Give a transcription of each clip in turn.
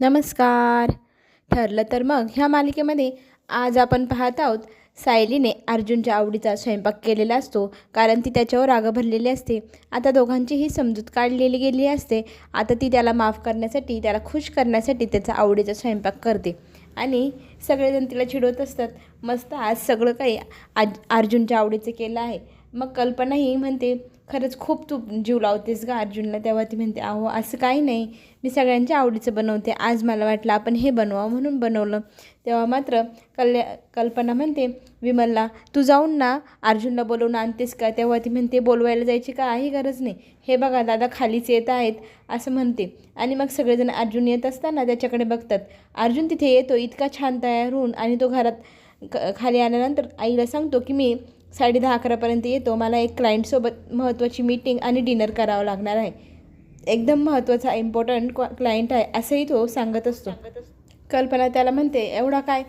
नमस्कार. ठरलं तर मग ह्या मालिकेमध्ये आज आपण पाहत आहोत सायलीने अर्जुनच्या आवडीचा स्वयंपाक केलेला असतो कारण ती त्याच्यावर राग भरलेली असते. आता दोघांचीही समजूत काढलेली गेली असते. आता ती त्याला माफ करण्यासाठी त्याला खुश करण्यासाठी त्याचा आवडीचा स्वयंपाक करते. आणि सगळेजण तिला चिडवत असतात. मस्त आज सगळं काही आज अर्जुनच्या आवडीचं केलं आहे. मग कल्पना ही म्हणते खरंच खूप तू जीव लावतेस का अर्जुनला. तेव्हा ती म्हणते अहो असं काही नाही. मी सगळ्यांच्या आवडीचं बनवते. आज मला वाटलं आपण हे बनवावं म्हणून बनवलं. तेव्हा मात्र कल्या कल्पना म्हणते विमलला तू जाऊन ना अर्जुनला बोलवून आणतेस का? तेव्हा ती म्हणते बोलवायला जायची काही गरज नाही. हे बघा दादा खालीच येत आहेत. असं म्हणते. आणि मग सगळेजण अर्जुन येत असताना त्याच्याकडे बघतात. अर्जुन तिथे येतो इतका छान तयार होऊन आणि तो घरात क खाली आल्यानंतर आईला सांगतो की मी साडे दहा अकरापर्यंत येतो. मला एक क्लायंटसोबत महत्त्वाची मीटिंग आणि डिनर करावं लागणार आहे. एकदम महत्त्वाचा इम्पॉर्टंट क्लायंट आहे असंही तो सांगत असतो. कल्पना त्याला म्हणते एवढा काय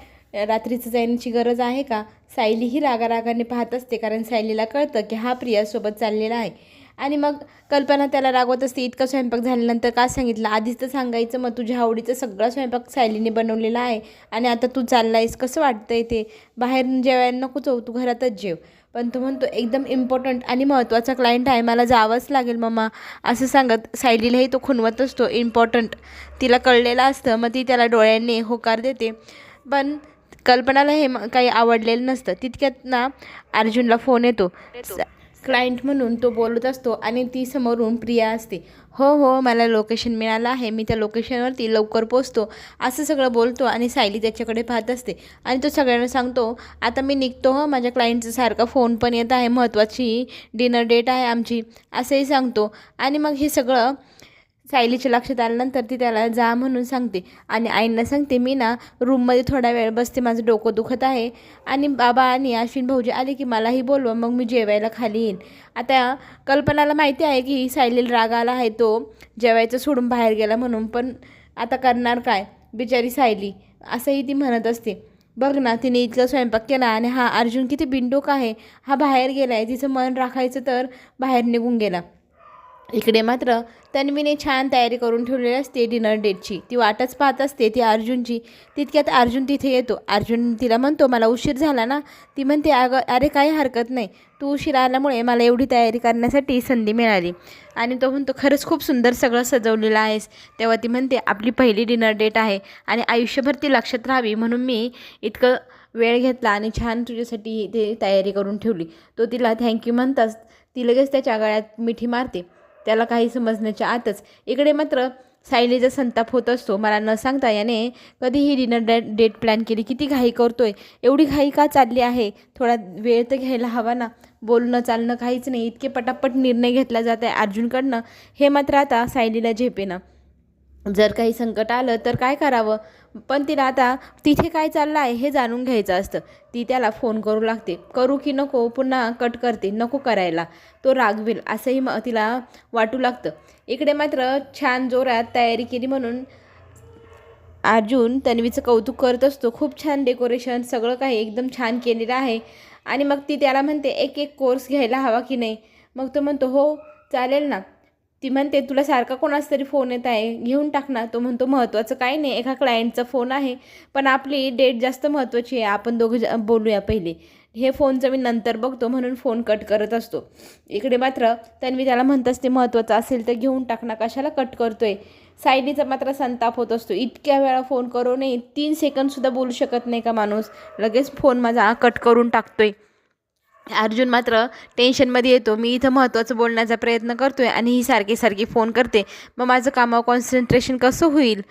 रात्रीचं जाण्याची गरज आहे का? सायली ही रागारागाने पाहत असते कारण सायलीला कळतं की हा प्रियासोबत चाललेला आहे. आणि मग कल्पना त्याला रागवत असते इतका स्वयंपाक झाल्यानंतर का सांगितलं? आधीच तर सांगायचं मग तुझ्या आवडीचं सगळा स्वयंपाक सायलीने बनवलेला आहे आणि आता तू चालला आहेस कसं वाटतंय ते? बाहेर जेवायला नको जाऊ तू घरातच जेव. पण तो म्हणतो एकदम इम्पॉर्टंट आणि महत्त्वाचा क्लायंट आहे मला जावंच लागेल मम्मा असं सांगत सायलीलाही तो खुनवत असतो इम्पॉर्टंट तिला कळलेलं असतं मग ती त्याला डोळ्यांनी होकार देते. पण कल्पनाला हे काही आवडलेलं नसतं. तितक्यात ना अर्जुनला फोन येतो. क्लायंट म्हणून तो बोलत असतो आणि ती समोरून प्रिया असते. हो हो मला लोकेशन मिळालं आहे. मी त्या लोकेशनवरती लवकर पोचतो असं सगळं बोलतो आणि सायली त्याच्याकडे पाहत असते. आणि तो सगळ्यांना सांगतो आता मी निघतो हो. माझ्या क्लायंटचा सारखा फोन पण येत आहे. महत्त्वाची डिनर डेट आहे आमची. असंही सांगतो. आणि मग हे सगळं सायलीच्या लक्षात आल्यानंतर ती त्याला जा म्हणून सांगते. आणि आईंना सांगते मी ना रूममध्ये थोडा वेळ बसते माझं डोकं दुखत आहे. आणि बाबा आणि अश्विन भाऊजी आले की मलाही बोलवा मग मी जेवायला खाली येईन. आता कल्पनाला माहिती आहे की सायलीला राग आला आहे तो जेवायचं सोडून बाहेर गेला म्हणून पण आता करणार काय? बिचारी सायली असंही ती म्हणत असते. बघ ना तिने इतका स्वयंपाक केला आणि हा अर्जुन किती बिंडोक आहे. हा बाहेर गेला आहे तिचं मन राखायचं तर बाहेर निघून गेला. इकडे मात्र तन्वीने छान तयारी करून ठेवलेली असते डिनर डेटची ती वाटच पाहत असते ती अर्जुनची. तितक्यात अर्जुन तिथे येतो. अर्जुन तिला म्हणतो मला उशीर झाला ना. ती म्हणते अगं अरे काही हरकत नाही. तू उशीर आल्यामुळे मला एवढी तयारी करण्यासाठी संधी मिळाली. आणि तो म्हणतो खरंच खूप सुंदर सगळं सजवलेलं आहेस. तेव्हा ती म्हणते आपली पहिली डिनर डेट आहे आणि आयुष्यभर ती लक्षात राहावी. म्हणून मी इतकं वेळ घेतला आणि छान तुझ्यासाठी ते तयारी करून ठेवली. तो तिला थँक्यू म्हणताच ती लगेच त्याच्या गळ्यात मिठी मारते. त्याला काही समजण्याच्या आतच. इकडे मात्र सायलीचा संताप होत असतो. मला न सांगता याने कधीही डिनर डेट डेट प्लॅन केली. किती घाई करतोय. एवढी घाई का चालली आहे? थोडा वेळ तर घ्यायला हवा ना. बोलणं चालणं काहीच नाही. इतके पटापट निर्णय घेतला जात आहे अर्जुनकडनं. हे मात्र आता सायलीला झेपेना. जर काही संकट आलं तर काय करावं? पण तिला आता तिथे काय चाललं आहे हे जाणून घ्यायचं असतं. ती त्याला फोन करू लागते. करू की नको पुन्हा कट करते. नको करायला. तो रागवेल. असंही म तिला वाटू लागतं. इकडे मात्र छान जोरात तयारी केली म्हणून अर्जुन तन्वीचं कौतुक करत असतो. खूप छान डेकोरेशन सगळं काही एकदम छान केलेलं आहे. आणि मग ती त्याला म्हणते एक एक कोर्स घ्यायला हवा की नाही? मग तो म्हणतो हो चालेल ना. ती म्हणते तुला सारखा कोणाचा तरी फोन येत आहे घेऊन टाक ना. तो म्हणतो महत्त्वाचं काही नाही एका क्लायंटचा फोन आहे पण आपली डेट जास्त महत्त्वाची आहे आपण दोघं बोलूया पहिले. हे फोनचं मी नंतर बघतो म्हणून फोन कट करत असतो. इकडे मात्र तन्वी त्याला म्हणत असते महत्त्वाचं असेल तर घेऊन टाक ना कशाला कट करतोय? सायलीचा मात्र संताप होत असतो इतक्या वेळा फोन करू नये तीन सेकंदसुद्धा बोलू शकत नाही का माणूस? लगेच फोन माझा कट करून टाकतोय. अर्जुन मात्र टेन्शनमध्ये येतो. मी इथं महत्त्वाचं बोलण्याचा प्रयत्न करतो आहे आणि ही सारखी सारखी फोन करते. मग माझं कामावर कॉन्सन्ट्रेशन कसं होईल?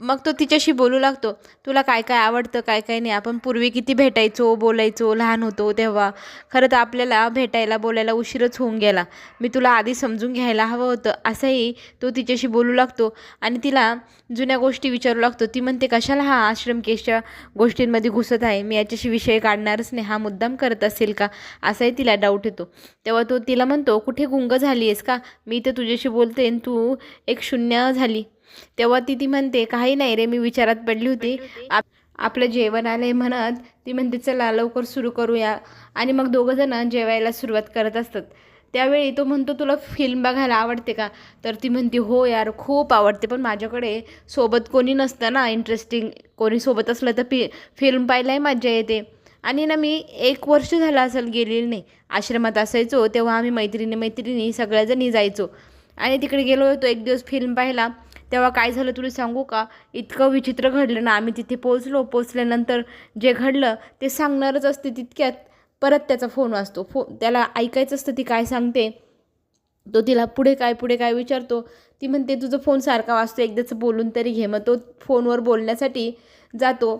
मग तो तिच्याशी बोलू लागतो तुला काय काय आवडतं काय काय नाही? आपण पूर्वी किती भेटायचो बोलायचो लहान होतो तेव्हा. खरं तर आपल्याला भेटायला बोलायला उशीरच होऊन गेला. मी तुला आधी समजून घ्यायला हवं होतं. असंही तो तिच्याशी बोलू लागतो आणि तिला जुन्या गोष्टी विचारू लागतो. ती म्हणते कशाला हा आश्रम केसच्या गोष्टींमध्ये घुसत आहे? मी याच्याशी विषय काढणारच नाही. हा मुद्दाम करत असेल का? असाही तिला डाऊट येतो. तेव्हा तो तिला म्हणतो कुठे गुंग झाली आहेस का? मी तर तुझ्याशी बोलते आणि तू एक शून्य झाली. तेव्हा ती ती म्हणते काही नाही रे मी विचारात पडली होती. आप आपलं जेवण आलंय म्हणत ती म्हणते चला लवकर सुरू करूया. आणि मग दोघंजणं जेवायला सुरुवात करत असतात. त्यावेळी तो म्हणतो तुला फिल्म बघायला आवडते का? तर ती म्हणते हो यार खूप आवडते. पण माझ्याकडे सोबत कोणी नसतं ना इंटरेस्टिंग कोणी सोबत असलं तर फि फिल्म पाहायलाही मजा येते. आणि ना मी एक वर्ष झालं असेल गेलेली नाही. आश्रमात असायचो तेव्हा आम्ही मैत्रिणी मैत्रिणी सगळ्याजणी जायचो. आणि तिकडे गेलो होतो एक दिवस फिल्म पाहायला. तेव्हा काय झालं तुला सांगू का? इतकं विचित्र घडलं ना आम्ही तिथे पोचलो पोचल्यानंतर जे घडलं ते सांगणारच असते तितक्यात. परत त्याचा फोन वाजतो. फो त्याला ऐकायचं असतं ती काय सांगते. तो तिला पुढे काय पुढे काय विचारतो. ती म्हणते तुझं फोन सारखा वाजतो एकदाचं बोलून तरी घे. मग तो फोनवर बोलण्यासाठी जातो.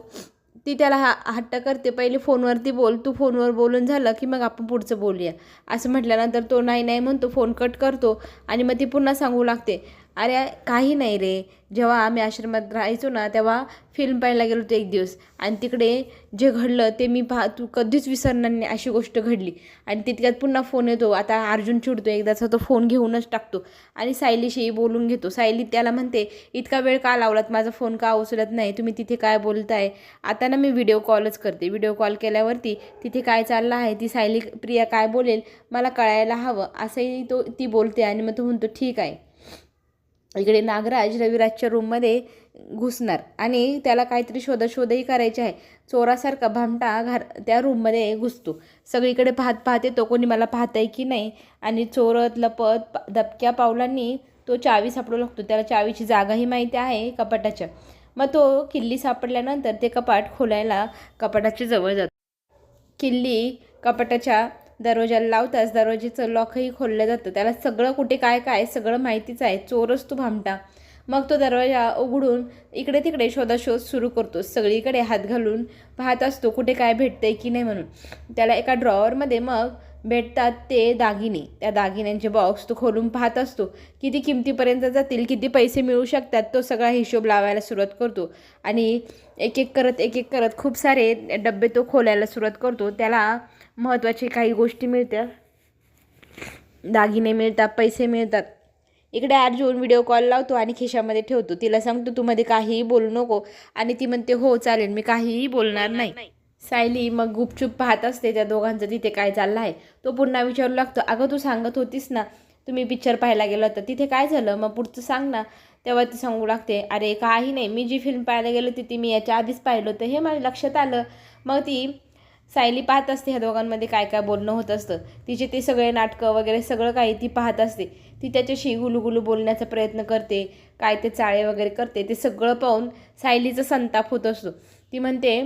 ती त्याला हा हट्ट करते. पहिले फोनवरती बोल. तू फोनवर बोलून झालं की मग आपण पुढचं बोलूया. असं म्हटल्यानंतर तो नाही नाही म्हणतो. फोन कट करतो आणि मग ती पुन्हा सांगू लागते. अरे काही नाही रे. जेव्हा आम्ही आश्रमात राहायचो ना तेव्हा फिल्म पाहायला गेलो होतो एक दिवस. आणि तिकडे जे घडलं ते मी पाह तू कधीच विसरणार नाही अशी गोष्ट घडली. आणि तितक्यात पुन्हा फोन येतो. आता अर्जुन चिडतो एकदाचा तो फोन घेऊनच टाकतो. आणि सायलीशी बोलून घेतो. सायली त्याला म्हणते इतका वेळ का लावलात? माझा फोन का उचलत नाही? तुम्ही तिथे काय बोलताय? आता ना मी व्हिडिओ कॉलच करते. व्हिडिओ कॉल केल्यावरती तिथे काय चाललं आहे? ती सायली प्रिया काय बोलेल? मला कळायला हवं. असंही तो ती बोलते आणि मग तो म्हणतो ठीक आहे. इकडे नागराज रविराजच्या रूममध्ये घुसणार. आणि त्याला काहीतरी शोधाशोधही करायची आहे. चोरासारखा भामटा घर त्या रूममध्ये घुसतो. सगळीकडे पाहत पाहत येतो कोणी मला पाहताय आहे की नाही? आणि चोरत लपत दबक्या पावलांनी तो चावी सापडू लागतो. त्याला चावीची जागाही माहिती आहे कपाटाच्या. मग तो किल्ली सापडल्यानंतर ते कपाट खोलायला कपाटाच्या जवळ जातो. किल्ली कपाटाच्या दरवाजाला लावताच दरवाजेचं लॉकही खोललं जातं. त्याला सगळं कुठे काय काय सगळं माहितीच आहे. चोरच तो भामटा. मग तो दरवाजा उघडून इकडे तिकडे शोधाशोध सुरू करतो. सगळीकडे हात घालून पाहत असतो कुठे काय भेटतंय की नाही म्हणून. त्याला एका ड्रॉवरमध्ये मग भेटतात ते दागिने. त्या दागिन्यांचे बॉक्स तो खोलून पाहत असतो. किती किमतीपर्यंत जातील किती पैसे मिळू शकतात तो सगळा हिशोब लावायला सुरुवात करतो. आणि एक एक करत एक एक करत खूप सारे डबे तो खोलायला सुरुवात करतो. त्याला महत्त्वाचे काही गोष्टी मिळतात दागिने मिळतात पैसे मिळतात. इकडे अर्जुन व्हिडिओ कॉल लावतो आणि खिशामध्ये ठेवतो. तिला सांगतो तू मध्ये काहीही बोलू नको. आणि ती म्हणते हो चालेल मी काहीही बोलणार नाही. सायली मग गुपचूप पाहत असते त्या दोघांचं तिथे काय चाललं आहे तो पुन्हा विचारू लागतो अगं तू सांगत होतीस ना तुम्ही पिक्चर पाहायला गेलो होता. तिथे काय झालं? मग पुढचं सांग ना. तेव्हा ती सांगू लागते अरे काही नाही. मी जी फिल्म पाहायला गेलो होती ती मी याच्या आधीच पाहिलं होतं. हे माझ्या लक्षात आलं. मग ती सायली पाहत असते ह्या दोघांमध्ये काय काय बोलणं होत असतं. तिचे ते सगळे नाटकं वगैरे सगळं काही ती पाहत असते. ती त्याच्याशी गुलुगुलू बोलण्याचा प्रयत्न करते काय ते चाळे वगैरे करते ते सगळं पाहून सायलीचा संताप होत असतो. ती म्हणते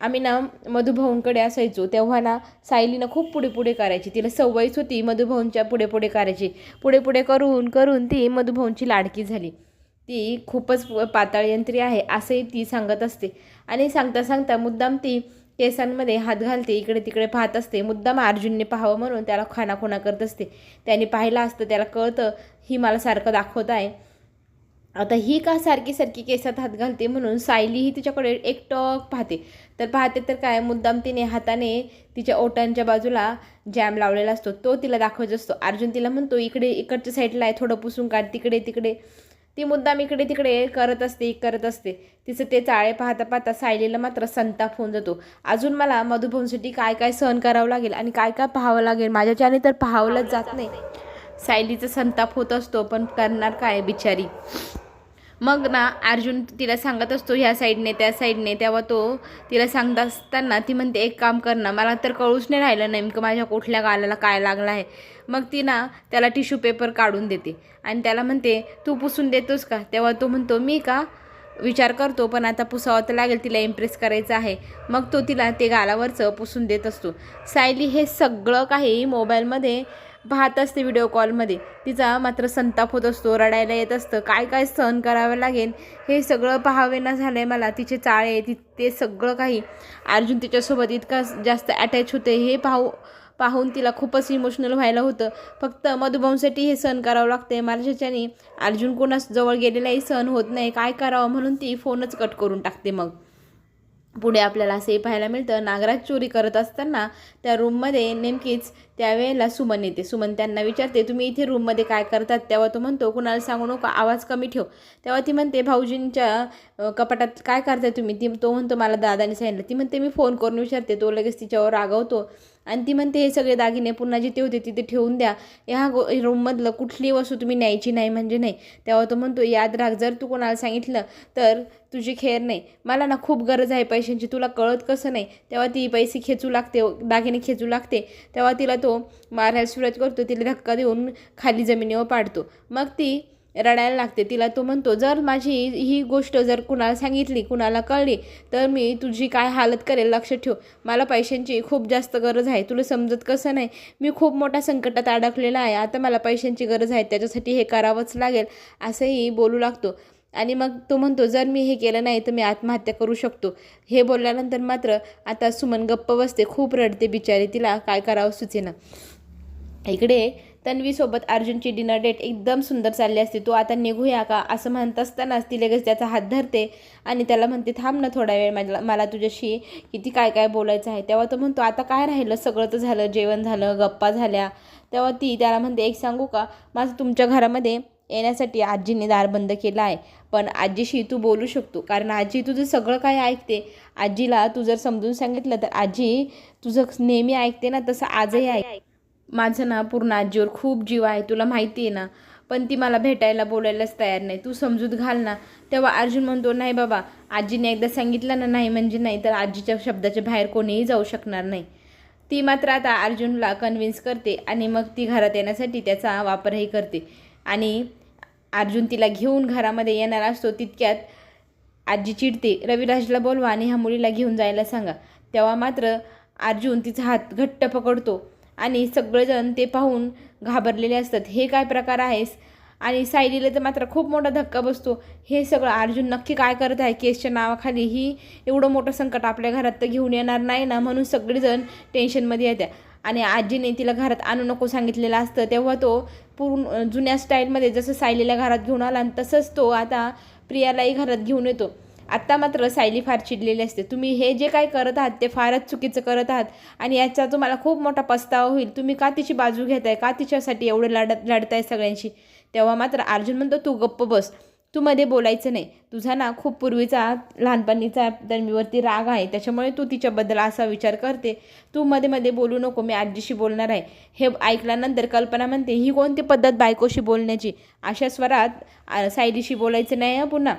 आम्ही ना मधुभाऊंकडे असायचो तेव्हा ना सायलीनं खूप पुढे पुढे करायची. तिला सवयच होती मधुभाऊंच्या पुढे पुढे करायची. पुढे पुढे करून करून ती मधुभाऊंची लाडकी झाली. ती खूपच पाताळ यंत्री आहे असंही ती सांगत असते. आणि सांगता सांगता मुद्दाम ती केसांमध्ये हात घालते इकडे तिकडे पाहत असते. मुद्दाम अर्जुनने पाहावं म्हणून त्याला खानाखुणा करत असते. त्याने पाहिलं असतं त्याला कळतं ही मला सारखं दाखवत आहे. आता ही का सारखी सारखी केसात हात घालते म्हणून सायली ही तिच्याकडे एकटक पाहते. तर पाहते तर काय मुद्दाम तिने हाताने तिच्या ओटांच्या बाजूला जॅम लावलेला असतो. तो तिला दाखवत असतो. अर्जुन तिला म्हणतो इकडे इकडच्या साईडला आहे थोडं पुसून काढ तिकडे तिकडे. ती मुद्दाम इकडे तिकडे करत असते करत असते. तिचं ते चाळे पाहता पाहता सायलीला मात्र संताप होऊन जातो. अजून मला मधुभाऊंसाठी काय काय सहन करावं लागेल आणि काय काय पाहावं लागेल? माझ्याच्याने तर पाहावलंच जात नाही. सायलीचा संताप होत असतो पण करणार काय बिचारी? मग ना अर्जुन तिला सांगत असतो ह्या साईडने त्या साईडने. तेव्हा तो तिला सांगत असताना ती म्हणते एक काम कर ना मला तर कळूच नाही राहिलं नेमकं माझ्या कुठल्या गालाला काय लागलं आहे. मग ती ना त्याला टिश्यू पेपर काढून देते आणि त्याला म्हणते तू पुसून देतोस का? तेव्हा तो म्हणतो मी का? विचार करतो पण आता पुसावं तर लागेल तिला इम्प्रेस करायचं आहे. मग तो तिला ते गालावरचं पुसून देत असतो. सायली हे सगळं काही मोबाईलमध्ये पाहत असते व्हिडिओ कॉलमध्ये तिचा मात्र संताप होत असतो रडायला येत असतं. काय काय सहन करावं लागेल हे सगळं पाहावेना झालं आहे मला. तिचे चाळे ति ते सगळं काही अर्जुन तिच्यासोबत इतका जास्त अटॅच होते हे पाहू पाहून तिला खूपच इमोशनल व्हायला होतं. फक्त मधुभाऊंसाठी हे सहन करावं लागते माझ्याच्याने अर्जुन कोणास जवळ गेलेलाही सहन होत नाही. काय करावं म्हणून ती फोनच कट करून टाकते मग. पुढे आपल्याला असंही पाहायला मिळतं. नागराज चोरी करत असताना त्या रूममध्ये नेमकीच त्यावेळेला सुमन येते. सुमन त्यांना विचारते तुम्ही इथे रूममध्ये काय करतात? तेव्हा तो म्हणतो कुणाला सांगू नका आवाज कमी ठेव. तेव्हा ती म्हणते भाऊजींच्या कपाटात काय करताय तुम्ही? ती तो म्हणतो मला दादाने सांगितलं. ती म्हणते मी फोन करून विचारते. तो लगेच तिच्यावर रागवतो. आणि ती म्हणते हे सगळे दागिने पुन्हा जिथे होते तिथे ठेवून द्या. ह्या गो रूममधलं कुठली वस्तू तुम्ही न्यायची नाही म्हणजे नाही. तेव्हा तो म्हणतो याद राख जर तू कोणाला सांगितलं तर तुझी खेर नाही. मला ना खूप गरज आहे पैशांची तुला कळत कसं नाही? तेव्हा ती पैसे खेचू लागते दागिने खेचू लागते. तेव्हा तिला तो तो मारायला सुरुवात करतो तिला धक्का देऊन खाली जमिनीवर पाडतो. मग ती रडायला लागते. तिला तो म्हणतो जर माझी ही गोष्ट जर कुणाला सांगितली कुणाला कळली तर मी तुझी काय हालत करेल लक्ष ठेव. मला पैशांची खूप जास्त गरज आहे. तुला समजत कसं नाही? मी खूप मोठ्या संकटात अडकलेला आहे. आता मला पैशांची गरज आहे. त्याच्यासाठी हे करावंच लागेल. असंही बोलू लागतो. आणि मग तो म्हणतो जर मी हे केलं नाही तर मी आत्महत्या करू शकतो. हे बोलल्यानंतर मात्र आता सुमन गप्प बसते खूप रडते बिचारी तिला काय करावं सुचेना. इकडे तन्वीसोबत अर्जुनची डिनर डेट एकदम सुंदर चालली असते. तो आता निघूया का? असं म्हणत असतानाच ती लगेच त्याचा हात धरते आणि त्याला म्हणते थांब ना थोडा वेळ माझ्या मला तुझ्याशी किती काय काय बोलायचं आहे. तेव्हा तो म्हणतो आता काय राहिलं? सगळं तर झालं जेवण झालं गप्पा झाल्या. तेव्हा ती त्याला म्हणते एक सांगू का? माझं तुमच्या घरामध्ये येण्यासाठी आजीने दार बंद केला आहे. पण आजीशी तू बोलू शकतो. कारण आजी तुझं सगळं काय ऐकते. आजीला तू जर समजून सांगितलं तर आजी तुझं नेहमी ऐकते ना तसं आजही ऐक माझं ना पूर्ण आजीवर खूप जीव आहे तुला माहिती आहे ना. पण ती मला भेटायला बोलायलाच तयार नाही. तू समजूत घाल ना. तेव्हा अर्जुन म्हणतो नाही बाबा आजीने एकदा सांगितलं ना नाही म्हणजे नाही तर आजीच्या शब्दाच्या बाहेर कोणीही जाऊ शकणार नाही. ती मात्र आता अर्जुनला कन्व्हिन्स करते आणि मग ती घरात येण्यासाठी त्याचा वापरही करते. आणि अर्जुन तिला घेऊन घरामध्ये येणार असतो तितक्यात आजी चिडते रविराजला बोलवा आणि ह्या मुलीला घेऊन जायला सांगा. तेव्हा मात्र अर्जुन तिचा हात घट्ट पकडतो आणि सगळेजण ते पाहून घाबरलेले असतात. हे काय प्रकार आहेस? आणि सायलीला तर मात्र खूप मोठा धक्का बसतो. हे सगळं अर्जुन नक्की काय करत आहे? केसच्या नावाखाली ही एवढं मोठं संकट आपल्या घरात तर घेऊन येणार नाही ना? म्हणून सगळेजण टेन्शनमध्ये येत्या. आणि आजीने तिला घरात आणू नको सांगितलेलं असतं तेव्हा तो पूर्ण जुन्या स्टाईलमध्ये जसं सायलीला घरात घेऊन आला आणि तसंच तो आता प्रियालाही घरात घेऊन येतो. आत्ता मात्र सायली फार चिडलेली असते. तुम्ही हे जे काय करत आहात ते फारच चुकीचं करत आहात आणि याचा तुम्हाला खूप मोठा पस्तावा होईल. तुम्ही का तिची बाजू घेताय? का तिच्यासाठी एवढं लढत लढताय सगळ्यांशी? तेव्हा मात्र अर्जुन म्हणतो तू गप्प बस. तू मध्ये बोलायचं नाही. तुझा ना खूप पूर्वीचा लहानपणीचा तन्वीवरती राग आहे. त्याच्यामुळे तू तिच्याबद्दल असा विचार करते. तू मध्ये मध्ये बोलू नको. मी आजीशी बोलणार आहे. हे ऐकल्यानंतर कल्पना म्हणते ही कोणती पद्धत बायकोशी बोलण्याची? अशा स्वरात सायलीशी बोलायचं नाही पुन्हा.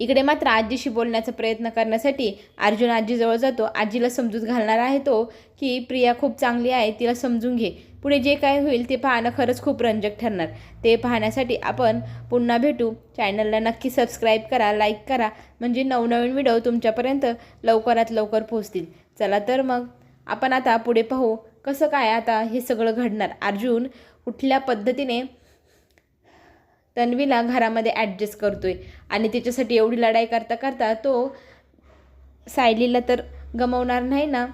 इकडे मात्र आजीशी बोलण्याचा प्रयत्न करण्यासाठी अर्जुन आजीजवळ जातो. आजीला समजूत घालणार आहे तो की प्रिया खूप चांगली आहे. तिला समजून घे. पुढे जे काय होईल ते पाहणं खरंच खूप रंजक ठरणार. ते पाहण्यासाठी आपण पुन्हा भेटू. चॅनलला नक्की सबस्क्राईब करा लाईक करा. म्हणजे नवनवीन व्हिडिओ तुमच्यापर्यंत लवकरात लवकर पोहोचतील. चला तर मग आपण आता पुढे पाहू कसं काय आता हे सगळं घडणार. अर्जुन कुठल्या पद्धतीने तन्वीला घरामध्ये ॲडजस्ट करतोय आणि त्याच्यासाठी एवढी लढाई करता करता तो सायलीला तर गमवणार नाही ना?